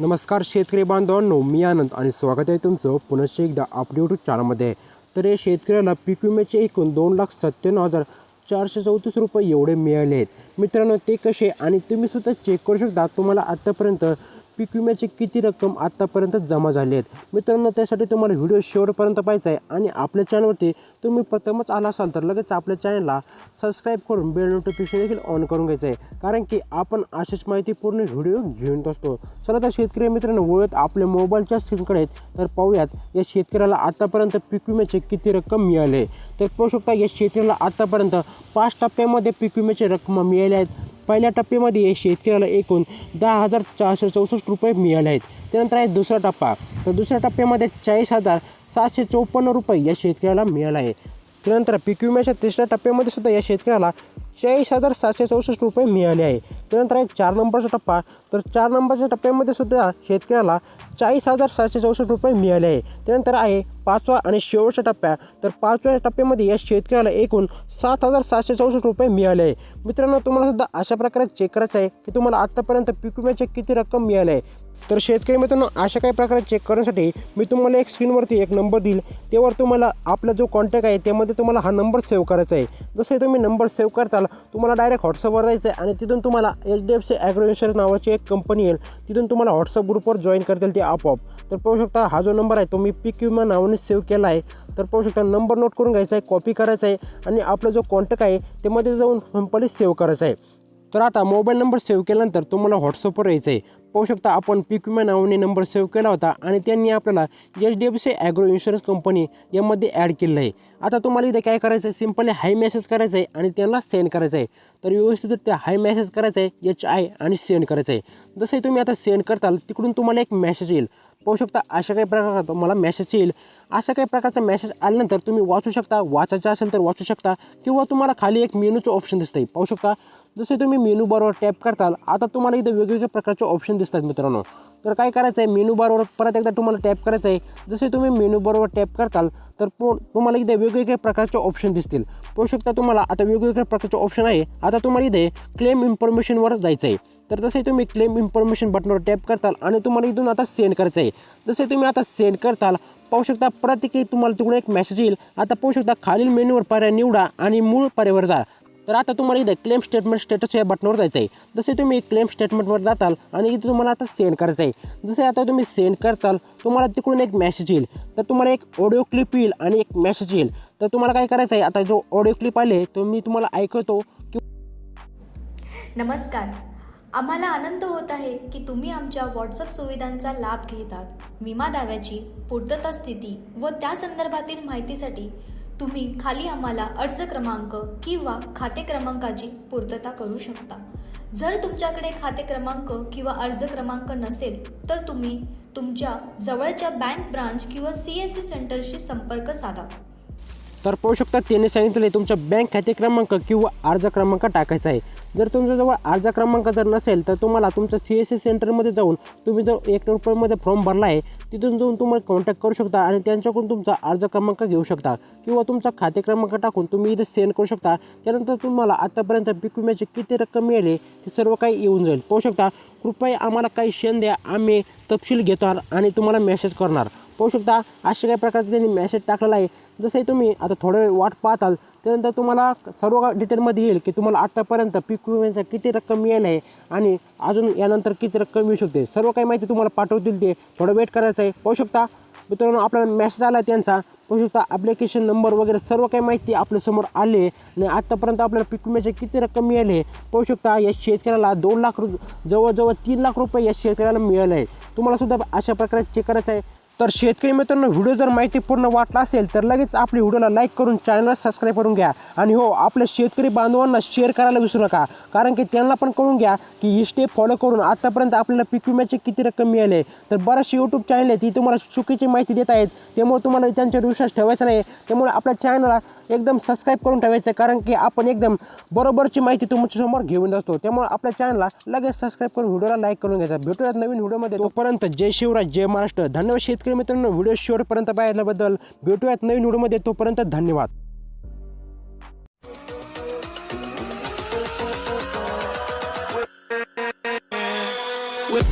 नमस्कार शेतकरी बांधवांनो मी आनंद आणि स्वागत आहे तुमचं पुनश्च एकदा आपल्या यूट्यूब चॅनलमध्ये तर या शेतकऱ्याला पीक विम्याचे एकूण दोन लाख सत्त्याण्णव हजार चारशे चौतीस रुपये एवढे मिळाले आहेत. मित्रांनो ते कसे आणि तुम्ही सुद्धा चेक करू शकता. तुम्हाला आत्तापर्यंत पीक विम्याची किती रक्कम आत्तापर्यंत जमा झाली आहेत? मित्रांनो त्यासाठी तुम्हाला व्हिडिओ शेवटपर्यंत पाहायचा आहे आणि आपल्या चॅनलवरती तुम्ही प्रथमच आला असाल तर लगेच आपल्या चॅनलला सबस्क्राईब करून बेल नोटिफिकेशन देखील ऑन करून घ्यायचं आहे. कारण की आपण अशीच माहितीपूर्ण व्हिडिओ घेऊन असतो चला तर शेतकरी मित्रांनो वळत आपल्या मोबाईलच्या स्क्रीनकडे आहेत. तर पाहूयात या शेतकऱ्याला आतापर्यंत पीक विम्याचे किती रक्कम मिळाले तर पाहू शकता या शेतकऱ्याला आतापर्यंत पाच टप्प्यामध्ये पीक विम्याची रक्कम मिळाले आहेत पहिल्या टप्प्यामध्ये या शेतकऱ्याला एकूण दहा हजार चारशे चौसष्ट रुपये मिळाले आहेत. त्यानंतर आहे दुसरा टप्पा. तर दुसऱ्या टप्प्यामध्ये चाळीस हजार सातशे चौपन्न रुपये या शेतकऱ्याला मिळाला आहे. त्यानंतर पीक विम्याच्या तिसऱ्या टप्प्यामध्ये सुद्धा या शेतकऱ्याला चाळीस हजार सातशे चौसष्ट रुपये मिळाले आहे. त्यानंतर आहे चार नंबरचा टप्पा. तर चार नंबरच्या टप्प्यामध्ये सुद्धा शेतकऱ्याला चाळीस हजार सातशे चौसष्ट रुपये मिळाले आहे. त्यानंतर आहे पाचवा आणि शेवटचा टप्प्या तर पाचव्या टप्प्यामध्ये या शेतकऱ्याला एकूण सात हजार सातशे चौसष्ट रुपये मिळाले आहे. मित्रांनो तुम्हाला सुद्धा अशा प्रकारे चेक करायचं आहे की तुम्हाला आत्तापर्यंत पीक विम्याची किती रक्कम मिळाली आहे. तर शेतकरी मित्रांनो अशा काही प्रकारे चेक करण्यासाठी मी तुम्हाला एक स्क्रीनवरती एक नंबर देईल. त्यावर तुम्हाला आपला जो कॉन्टॅक्ट आहे त्यामध्ये तुम्हाला हा नंबर सेव्ह करायचा आहे. जसे तुम्ही नंबर सेव्ह करताल तुम्हाला डायरेक्ट व्हॉट्सअपवर जायचं आहे आणि तिथून तुम्हाला H D F C agro insurance नावाची एक कंपनी येईल. तिथून तुम्हाला व्हॉट्सअप ग्रुपवर जॉईन करतील ते आपोआप. तर पाहू शकता हा जो नंबर आहे तो मी पीक विमा नावाने सेव्ह केला आहे. तर पाहू शकता नंबर नोट करून घ्यायचा आहे कॉपी करायचा आहे आणि आपला जो कॉन्टॅक्ट आहे त्यामध्ये जाऊन सिम्पली सेव्ह करायचा आहे. तर आता मोबाईल नंबर सेव्ह केल्यानंतर तुम्हाला व्हॉट्सअपवर यायचं आहे. पाहू शकता आपण पीक विमा नावाने नंबर सेव्ह केला होता आणि त्यांनी आपल्याला H D F C agro insurance company यामध्ये ॲड केलेलं आहे. आता तुम्हाला इथे काय करायचं आहे सिम्पली हाय मेसेज करायचं आहे आणि त्यांना सेंड करायचं आहे तर व्यवस्थितरित्या हाय मेसेज करायचं आहे एच आय आणि सेंड करायचं आहे जसं तुम्ही आता सेंड करताल तिकडून तुम्हाला एक मेसेज येईल. पाहू शकता अशा काही प्रकार तुम्हाला मेसेज येईल. अशा काही प्रकारचा मेसेज आल्यानंतर तुम्ही वाचू शकता वाचायचं असेल तर वाचू शकता किंवा तुम्हाला खाली एक मेनूचं ऑप्शन दिसतं पाहू शकता जसे तुम्ही मेनू बरोबर टॅप करताल आता तुम्हाला इथे वेगवेगळ्या प्रकारचे ऑप्शन दिसतात मित्रांनो. तर काय करायचं आहे मेनू बारवर परत एकदा तुम्हाला टॅप करायचं आहे जसे तुम्ही मेनू बारवर टॅप करताल तर पो तुम्हाला इथे वेगवेगळ्या प्रकारचे ऑप्शन दिसतील. पाहू शकता तुम्हाला आता वेगवेगळ्या प्रकारचे ऑप्शन आहे. आता तुम्हाला इथे क्लेम इन्फॉर्मेशनवर जायचं आहे तर तसे तुम्ही क्लेम इन्फॉर्मेशन बटनवर टॅप करताल आणि तुम्हाला इथून आता सेंड करायचं आहे जसे तुम्ही आता सेंड करताल पाहू शकता प्रत्येकी तुम्हाला तिकडून एक मेसेज येईल. आता पाहू शकता खालील मेन्यूवर पर्याय निवडा आणि मूळ पर्यायवर जा. तर आता तुम्हाला इथे क्लेम स्टेटमेंट स्टेटस या बटनवर जायचं आहे जसे तुम्ही क्लेम स्टेटमेंटवर जाताल आणि इथे तुम्हाला आता सेंड करायचं आहे जसे आता तुम्ही सेंड करताल तुम्हाला तिकडून एक मेसेज येईल. तर तुम्हाला एक ऑडिओ क्लिप येईल आणि एक मेसेज येईल. तर तुम्हाला काय करायचं आहे आता जो ऑडिओ क्लिप आले तो मी तुम्हाला ऐकवतो की नमस्कार. आम्हाला आनंद होत आहे की तुम्ही आमच्या व्हॉट्सअप सुविधांचा लाभ घेतात. विमा दाव्याची पूर्तता स्थिती व त्या संदर्भातील माहितीसाठी तुम्ही खाली आम्हाला अर्ज क्रमांक किंवा खाते क्रमांकाची पूर्तता करू शकता. जर तुमच्याकडे खाते क्रमांक किंवा अर्ज क्रमांक नसेल तर तुम्ही तुमच्या जवळच्या बँक ब्रांच किंवा सी एस सी सेंटरशी संपर्क साधा. तर पाहू शकता त्यांनी सांगितलं तुमच्या बँक खाते क्रमांक किंवा अर्ज क्रमांक टाकायचा आहे. जर तुमच्याजवळ अर्ज क्रमांक जर नसेल तर तुम्हाला तुमच्या सी एस सी सेंटरमध्ये जाऊन तुम्ही जर एक रुपयामध्ये फॉर्म भरला आहे तिथून जाऊन तुम्हाला कॉन्टॅक्ट करू शकता आणि त्यांच्याकडून तुमचा अर्ज क्रमांक घेऊ शकता. किंवा तुमचा खाते क्रमांक टाकून तुम्ही इथे सेंड करू शकता. त्यानंतर तुम्हाला आतापर्यंत पीक विम्याची किती रक्कम मिळाली ते सर्व काही येऊन जाईल. पाहू शकता कृपया आम्हाला काही क्षण द्या आम्ही तपशील घेतो आणि तुम्हाला मेसेज करणार. पाहू शकता अशा काही प्रकारचे त्यांनी मेसेज टाकलेला आहे. जसे तुम्ही आता थोडं वेळ वाट पाहताल त्यानंतर तुम्हाला सर्व डिटेलमध्ये येईल की तुम्हाला आत्तापर्यंत पीक विम्याचा किती रक्कम मिळेल आहे आणि अजून यानंतर किती रक्कम मिळू शकते. सर्व काही माहिती तुम्हाला पाठवतील ते. थोडं वेट करायचं आहे. पाहू शकता मित्रांनो आपल्याला मेसेज आला आहे त्यांचा. पाहू शकता ॲप्लिकेशन नंबर वगैरे सर्व काही माहिती आपल्यासमोर आले आणि आत्तापर्यंत आपल्याला पीक विम्याचे किती रक्कम मिळाले पाहू शकता या शेतकऱ्याला दोन लाख रु जवळजवळ तीन लाख रुपये या शेतकऱ्याला मिळाले आहे. तुम्हाला सुद्धा अशा प्रकारे चेक करायचं आहे. तर शेतकरी मित्रांनो व्हिडिओ जर माहिती पूर्ण वाटला असेल तर लगेच आपल्या व्हिडिओला लाईक करून चॅनलला सबस्क्राईब करून घ्या. आणि हो आपल्या शेतकरी बांधवांना शेअर करायला विसरू नका. कारण की त्यांना पण कळून घ्या की ही स्टेप फॉलो करून आतापर्यंत आपल्याला पीक विम्याची किती रक्कम मिळाले. तर बरेचसे यूट्यूब चॅनल आहेत ती तुम्हाला चुकीची माहिती देत आहेत. त्यामुळे तुम्हाला त्यांच्यावर विश्वास ठेवायचा नाही. त्यामुळे आपल्या चॅनलला एकदम सबस्क्राईब करून ठेवायचं कारण की आपण एकदम बरोबरची माहिती तुमच्यासमोर घेऊन जातो. त्यामुळे आपल्या चॅनलला लगेच सबस्क्राईब करून व्हिडिओला लाईक करून घ्यायचा भेटूयात नवीन व्हिडिओमध्ये. तोपर्यंत जय शिवराज जय महाराष्ट्र. धन्यवाद शेतकरी मित्रांनो. व्हिडिओ शेवटपर्यंत पाहिल्याबद्दल भेटूयात नवीन व्हिडिओमध्ये. तोपर्यंत धन्यवाद. with